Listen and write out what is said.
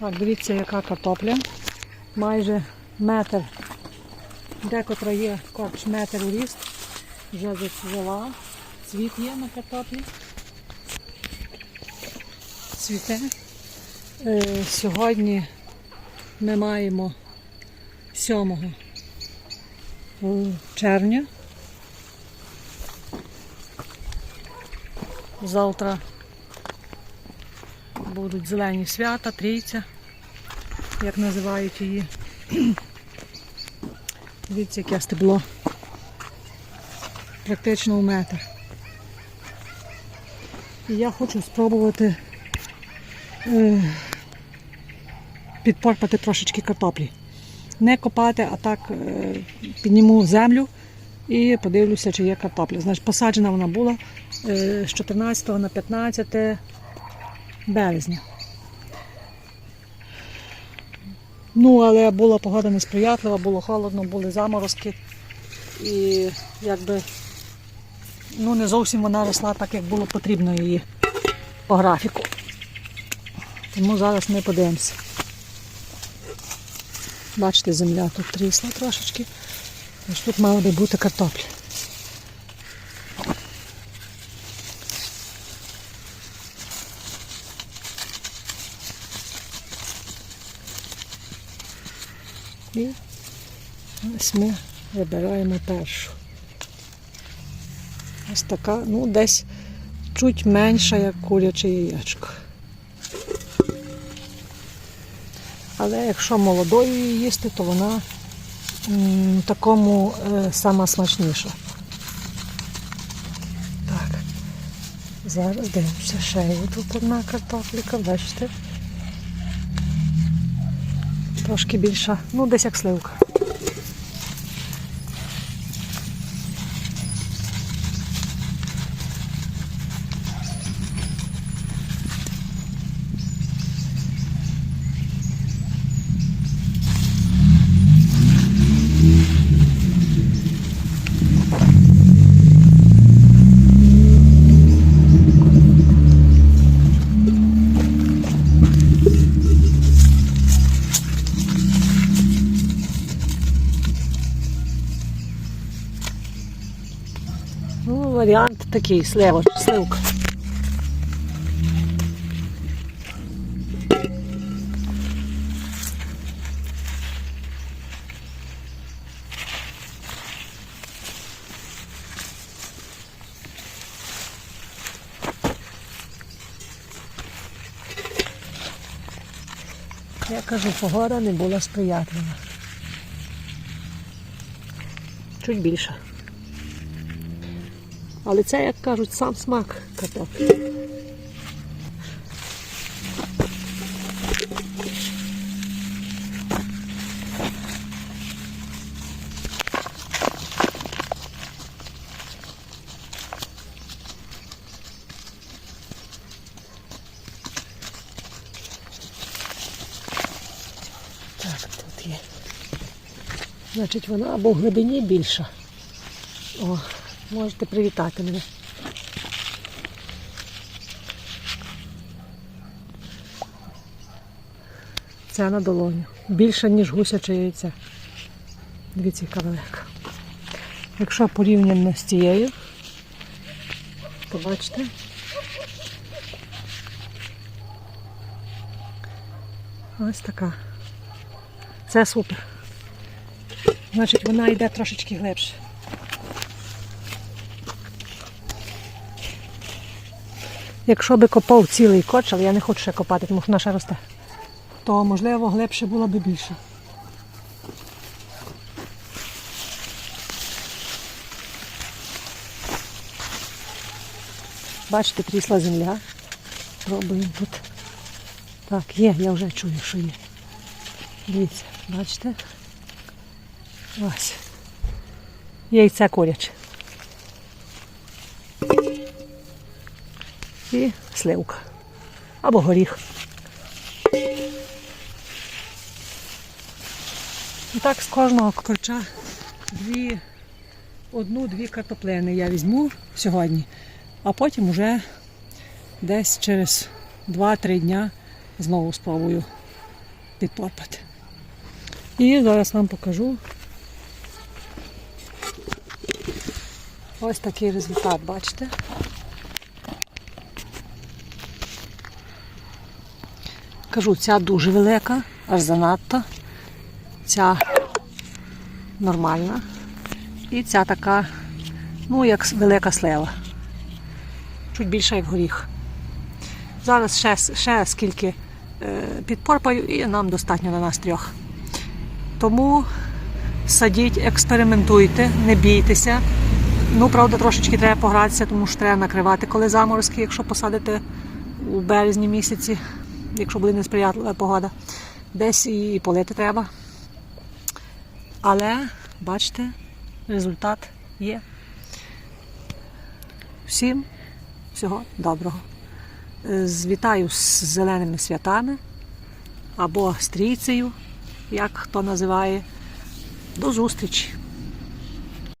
Так, дивіться, яка картопля. Майже метр. Декотра є корч метр у ріст. Вже зацвіла. Цвіт є на картоплі. Цвіте. Е, сьогодні ми маємо 7 червня. Завтра будуть зелені свята, трійця, як називають її. Дивіться, яке стебло. Практично у метр. І я хочу спробувати е, підпорпати трошечки картоплі. Не копати, а так е, підніму землю і подивлюся, чи є картопля. Значить, посаджена вона була е, з 14 на 15 березня. Ну, але була погода несприятлива, було холодно, були заморозки. І якби ну, не зовсім вона росла так, як було потрібно її по графіку. Тому зараз ми подивимося. Бачите, земля тут трісла трошечки. Тож тут мала би бути картопля. І ось ми вибираємо першу. Ось така, ну, десь чуть менша, як куряче яєчко. Але якщо молодою її їсти, то вона м, такому е, сама смачніша. Так, зараз дивимося, ще є тут одна картопліка, бачите? Трошки більша, ну десь як сливка. Такий, слива, сливка. Я кажу, погода не була сприятлива. Чуть більше. Але це, як кажуть, сам смак картоплі. Так, тут є. Значить, вона або в глибині більша. О, можете привітати мене. Це на долоню. Більше, ніж гусяче яйця. Дивіться, яка велика. Якщо порівняно з цією, то бачите. Ось така. Це супер. Значить, вона йде трошечки глибше. Якщо би копав цілий коч, але я не хочу ще копати, тому що наша росте, то можливо глибше було б більше. Бачите, трісла земля. Пробуємо тут. Так, є, я вже чую, що є. Дивіться, бачите? Ось. Яйце куряче. І сливка. Або горіх. І так з кожного корча дві, одну-дві картоплини я візьму сьогодні, а потім вже десь через 2-3 дня знову спробую підторпати. І зараз вам покажу. Ось такий результат, бачите? Кажу, ця дуже велика, аж занадто. Ця нормальна. І ця така, ну, як велика слева. Чуть більша, як горіх. Зараз ще, ще скільки е, підпорпаю, і нам достатньо на нас трьох. Тому садіть, експериментуйте, не бійтеся. Ну, правда, трошечки треба погратися, тому що треба накривати, коли заморозки, якщо посадите у березні місяці, якщо буде несприятлива погода. Десь і полити треба. Але, бачите, результат є. Всім всього доброго. Звітаю з зеленими святами або стрійцею, як хто називає. До зустрічі!